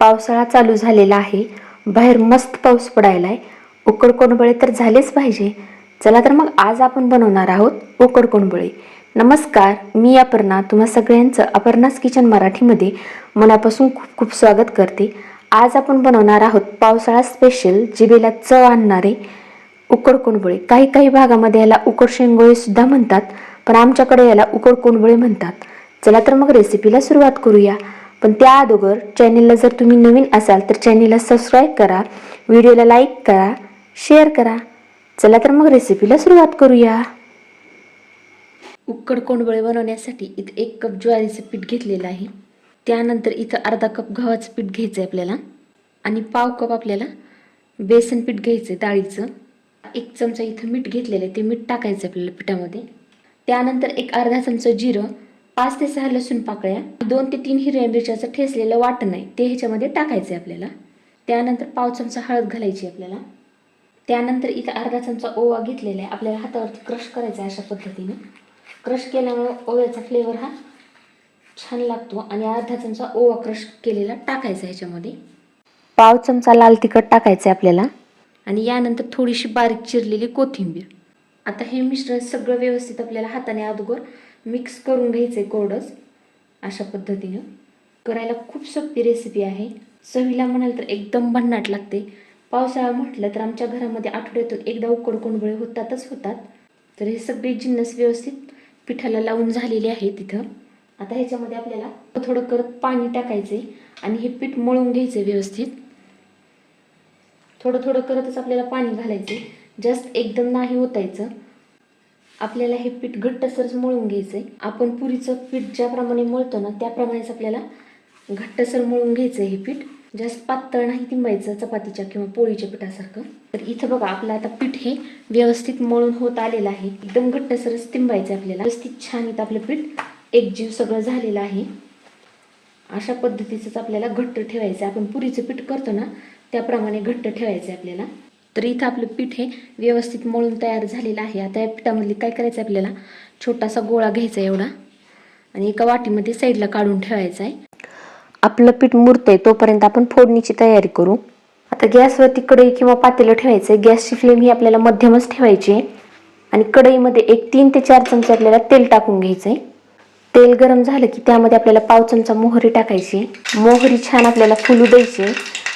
पावसाळा चालू झालेला आहे. बाहेर मस्त पाऊस पडायला आहे उकड कोंडबळे तर झालेच पाहिजे. चला तर मग आज आपण बनवणार आहोत उकड कोंडबळे. नमस्कार मी अपर्णा. तुम्हा सगळ्यांचं अपर्णास किचन मराठीमध्ये मनापासून खूप खूप स्वागत करते. आज आपण बनवणार आहोत पावसाळा स्पेशल जिबेला चव आणणारे उकड कोंडबळे. काही काही भागामध्ये याला उकड शेंगोळे सुद्धा म्हणतात पण आमच्याकडे याला उकड कोंडबळे म्हणतात. चला तर मग रेसिपीला सुरुवात करूया. पण त्या अगोदर चॅनेलला जर तुम्ही नवीन असाल तर चॅनेलला सबस्क्राईब करा व्हिडिओला लाईक करा शेअर करा. चला तर मग रेसिपीला सुरुवात करूया. उक्कड कोंडबळे बनवण्यासाठी इथं एक कप ज्वारीचं पीठ घेतलेलं आहे. त्यानंतर इथं अर्धा कप गव्हाचं पीठ घ्यायचं आहे आपल्याला. आणि पाव कप आपल्याला बेसन पीठ घ्यायचं आहे डाळीचं. एक चमचा इथं मीठ घेतलेलं आहे ते मीठ टाकायचं आहे आपल्याला पिठामध्ये. त्यानंतर एक अर्धा चमचा जिरं पाच ते सहा लसूण पाकळ्या दोन ते तीन हिरव्या मिरच्याचं ठेसलेलं वाटण आहे ते ह्याच्यामध्ये टाकायचं आहे आपल्याला. त्यानंतर पाव चमचा हळद घालायची आपल्याला. त्यानंतर इथं अर्धा चमचा ओवा घेतलेला आहे आपल्याला हातावरती क्रश करायचा आहे अशा पद्धतीने. क्रश केल्यामुळे ओव्याचा फ्लेवर हा छान लागतो आणि अर्धा चमचा ओवा क्रश केलेला टाकायचा ह्याच्यामध्ये. पाव चमचा लाल तिखट टाकायचं आहे आपल्याला. आणि यानंतर थोडीशी बारीक चिरलेली कोथिंबीर. आता हे मिश्रण सगळं व्यवस्थित आपल्याला हाताने अगोदर मिक्स करून घ्यायचं आहे कोरडंच अशा पद्धतीनं. करायला खूप सोपी रेसिपी आहे. चवीला म्हणाल तर एकदम भन्नाट लागते. पावसाळा म्हटलं तर आमच्या घरामध्ये आठवड्यातून एकदा उकड कोंडबळे होतातच होतात. तर हे सगळे जिन्नस व्यवस्थित पिठाला लावून झालेले आहे तिथं. आता ह्याच्यामध्ये आपल्याला थोडं करत पाणी टाकायचे आणि हे पीठ मळून घ्यायचे व्यवस्थित. थोडं थोडं करतच आपल्याला पाणी घालायचे जास्त एकदम नाही ओतायचं. आपल्याला हे पीठ घट्टसरच मळून घ्यायचं आहे आपण पुरीचं पीठ ज्याप्रमाणे मळतो ना त्याप्रमाणेच आपल्याला घट्टसर मळून घ्यायचं आहे हे पीठ. जास्त पातळ नाही तिंबायचं चपातीच्या किंवा पोळीच्या पिठासारखं. तर इथं बघा आपलं आता पीठ हे व्यवस्थित मळून होत आलेलं आहे. एकदम घट्टसरच तिंबायचं आहे आपल्याला. व्यवस्थित छान इथं आपलं पीठ एकजीव सगळं झालेलं आहे. अशा पद्धतीचंच आपल्याला घट्ट ठेवायचं आपण पुरीचं पीठ करतो ना त्याप्रमाणे घट्ट ठेवायचं आहे आपल्याला. तर इथं आपलं पीठ हे व्यवस्थित मळून तयार झालेलं आहे. आता या पिठामधली काय करायचं आहे आपल्याला? छोटासा गोळा घ्यायचा आहे एवढा. आणि एका वाटीमध्ये साईडला काढून ठेवायचा आहे. आपलं पीठ मुरतंय तोपर्यंत आपण फोडणीची तयारी करू. आता गॅसवरती कढई किंवा पातेलं ठेवायचं आहे. गॅसची फ्लेम ही आपल्याला मध्यमच ठेवायची आहे. आणि कढईमध्ये एक तीन ते चार चमचे आपल्याला तेल टाकून घ्यायचं आहे. तेल गरम झालं की त्यामध्ये आपल्याला पाव चमचा मोहरी टाकायची मोहरी छान आपल्याला फुलू द्यायची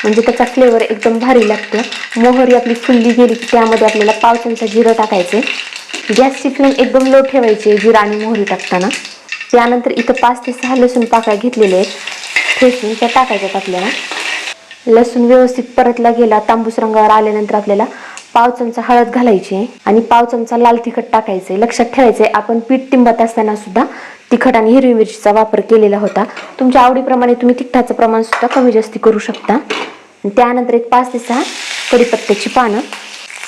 म्हणजे त्याचा फ्लेवर एकदम भारी लागतो. मोहरी आपली फुलली गेली की त्यामध्ये आपल्याला पाव चमचा जिरं टाकायचे. गॅसची फ्लेम एकदम लो ठेवायची जिरं आणि मोहरी टाकताना. त्यानंतर इथं पाच ते सहा लसूण पाकळ्या घेतलेले आहेत. ठेचून त्या टाकायच्यात आपल्याला. लसूण व्यवस्थित परतला गेला तांबूस रंगावर आल्यानंतर आपल्याला पाव चमचा हळद घालायची आणि पाव चमचा लाल तिखट टाकायचे. लक्षात ठेवायचे आपण पीठ तिंबत असताना सुद्धा तिखट आणि हिरवी मिरचीचा वापर केलेला होता. तुमच्या आवडीप्रमाणे तुम्ही तिखटाचं प्रमाण सुद्धा कमी जास्ती करू शकता. आणि त्यानंतर एक पाच ते सहा कढीपत्त्याची पानं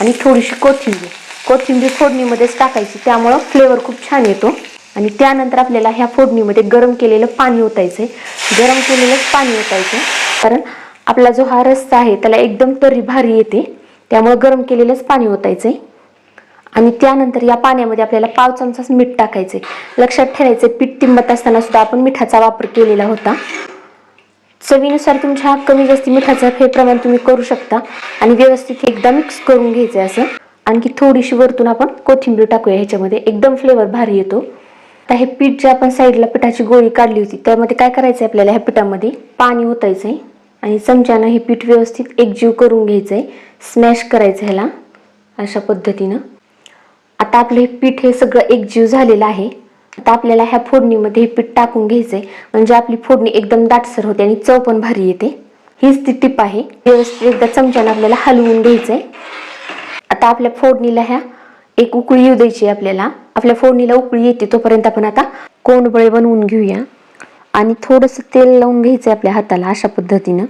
आणि थोडीशी कोथिंबीर. कोथिंबीर फोडणीमध्येच टाकायची त्यामुळं फ्लेवर खूप छान येतो. आणि त्यानंतर आपल्याला ह्या फोडणीमध्ये गरम केलेलं पाणी ओतायचं आहे गरम केलेलंच पाणी ओतायचं कारण आपला जो हा रस्सा आहे त्याला एकदम तरी भारी येते. त्यामुळं गरम केलेलंच पाणी ओतायचं आहे आणि त्यानंतर या पाण्यामध्ये आपल्याला पाव चमचाच मीठ टाकायचे लक्षात ठेवायचे पीठ तिंबत असताना सुद्धा आपण मिठाचा वापर केलेला होता. चवीनुसार तुमच्या कमी जास्ती मिठाचं हे प्रमाण तुम्ही करू शकता आणि व्यवस्थित एकदा मिक्स करून घ्यायचं आहे असं. आणखी थोडीशी वरतून आपण कोथिंबीर टाकूया ह्याच्यामध्ये एकदम फ्लेवर भारी येतो. आता हे पीठ जे आपण साईडला पिठाची गोळी काढली होती त्यामध्ये काय करायचं आहे आपल्याला? ह्या पिठामध्ये पाणी ओतायचं आहे आणि चमच्यानं हे पीठ व्यवस्थित एकजीव करून घ्यायचं आहे स्मॅश करायचं ह्याला अशा पद्धतीनं. आता आपलं हे पीठ हे सगळं एकजीव झालेलं आहे. आता आपल्याला ह्या फोडणीमध्ये हे पीठ टाकून घ्यायचंय. म्हणजे आपली फोडणी एकदम दाटसर होते आणि चव पण भारी येते. हीच ती टिप आहे. व्यवस्थित एकदा चमच्यानं आपल्याला हलवून घ्यायचंय. आता आपल्या फोडणीला ह्या एक उकळी येऊ द्यायची आपल्याला. आपल्या फोडणीला उकळी येते तोपर्यंत आपण आता कोंडबळे बनवून घेऊया. आणि थोडंसं तेल लावून घ्यायचं आहे आपल्या हाताला अशा पद्धतीनं.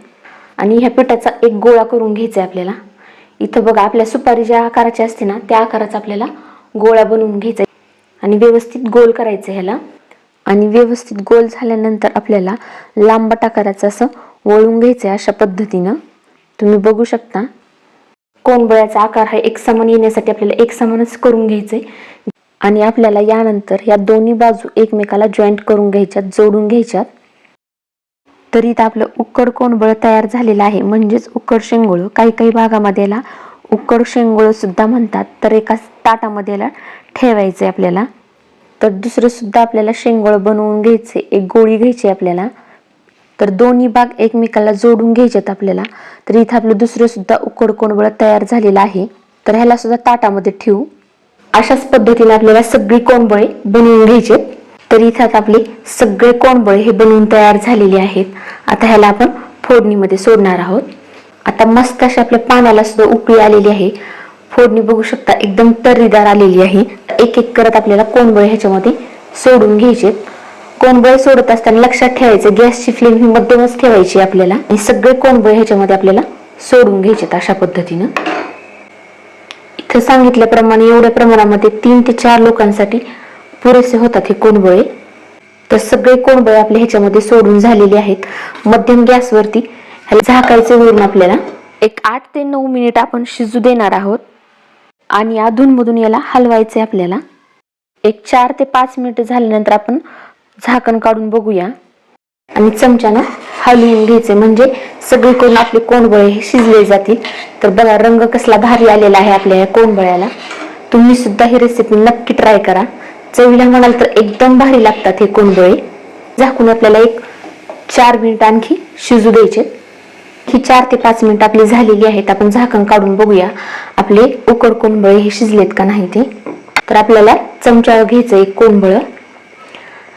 आणि ह्या पिठाचा एक गोळा करून घ्यायचा आहे आपल्याला. इथं बघा आपल्या सुपारी ज्या आकाराची असते ना त्या आकाराचा आपल्याला गोळा बनवून घ्यायचा आणि व्यवस्थित गोल करायचं ह्याला. आणि व्यवस्थित गोल झाल्यानंतर आपल्याला लांबट आकाराचं असं वळून घ्यायचं आहे अशा पद्धतीनं. तुम्ही बघू शकता. कोंबळ्याचा आकार हा एकसमान येण्यासाठी आपल्याला एक समानच करून घ्यायचे आणि आपल्याला यानंतर या दोन्ही बाजू एकमेकाला जॉईंट करून घ्यायच्यात जोडून घ्यायच्यात. तर इथं आपलं उकड कोंबळ तयार झालेलं आहे. म्हणजेच उकड शेंगोळ. काही काही भागामध्ये याला उकड शेंगोळ सुद्धा म्हणतात. तर एका ताटामध्ये याला ठेवायचं आपल्याला. तर दुसरं सुद्धा आपल्याला शेंगोळ बनवून घ्यायचे एक गोळी घ्यायची आपल्याला. तर दोन्ही भाग एकमेकाला जोडून घ्यायचेत आपल्याला. तर इथं आपलं दुसरं सुद्धा उकड कोंबळ तयार झालेलं आहे. तर ह्याला सुद्धा ताटामध्ये ठेवू. अशाच पद्धतीने आपल्याला सगळी कोंडबळे बनवून घ्यायचे तर इथं आपले सगळे कोंडबळे हे बनवून तयार झालेले आहेत. आता ह्याला आपण फोडणीमध्ये सोडणार आहोत. आता मस्त असे आपल्या पानाला सुद्धा उकळी आलेली आहे. फोडणी बघू शकता एकदम तर्रीदार आलेली आहे. एक एक करत आपल्याला कोंबळे ह्याच्यामध्ये सोडून घ्यायचे. कोंबळे सोडत असताना लक्षात ठेवायचं गॅसची फ्लेम ही मध्यमच ठेवायची आपल्याला. आणि सगळे कोंबळे ह्याच्यामध्ये आपल्याला सोडून घ्यायचे अशा पद्धतीनं. इथं सांगितल्याप्रमाणे एवढ्या प्रमाणामध्ये तीन ते चार लोकांसाठी पुरेसे होतात हे कोंबळे तर सगळे कोंबळे आपले ह्याच्यामध्ये सोडून झालेले आहेत. मध्यम गॅसवरती ह्याला झाकायचं वरून आपल्याला एक आठ ते नऊ मिनिट आपण शिजू देणार आहोत. आणि अधूनमधून याला हलवायचे आपल्याला. एक चार ते पाच मिनिट झाल्यानंतर आपण झाकण काढून बघूया. आणि चमच्यानं हलवून घ्यायचे. म्हणजे सगळीकडून आपले कोंबळे हे शिजले जातील. तर बघा रंग कसला भारी आलेला आहे आपल्या या कोंबळ्याला तुम्ही सुद्धा ही रेसिपी नक्की ट्राय करा. चवीला म्हणाल तर एकदम भारी लागतात हे कोंबळे झाकून आपल्याला एक चार मिनिट आणखी शिजू द्यायचे ही चार ते पाच मिनिट आपली झालेली आहेत. आपण झाकण काढून बघूया. आपले उकड कोंबळे हे शिजलेत का नाही ते. तर आपल्याला चमचा घ्यायचं एक कोंबळ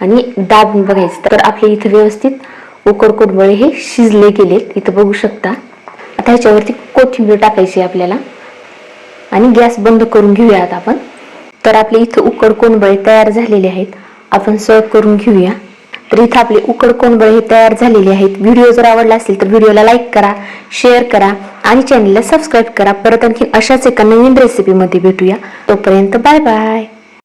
आणि दाबून बघायचं. तर आपले इथे व्यवस्थित उकड कोंबळे हे शिजले गेलेत. इथं बघू शकता. आता ह्याच्यावरती कोथिंबीर टाकायची आपल्याला. आणि गॅस बंद करून घेऊयात आपण. तर आपले इथं उकड कोंबळे तयार झालेले आहेत. आपण सर्व करून घेऊया. तर इथं आपले उकड कोंबळे हे तयार झालेले आहेत. व्हिडिओ जर आवडला असेल तर व्हिडिओला लाईक करा शेअर करा आणि चॅनलला सबस्क्राईब करा. परत आणखी अशाच एका नवीन रेसिपीमध्ये भेटूया. तोपर्यंत बाय बाय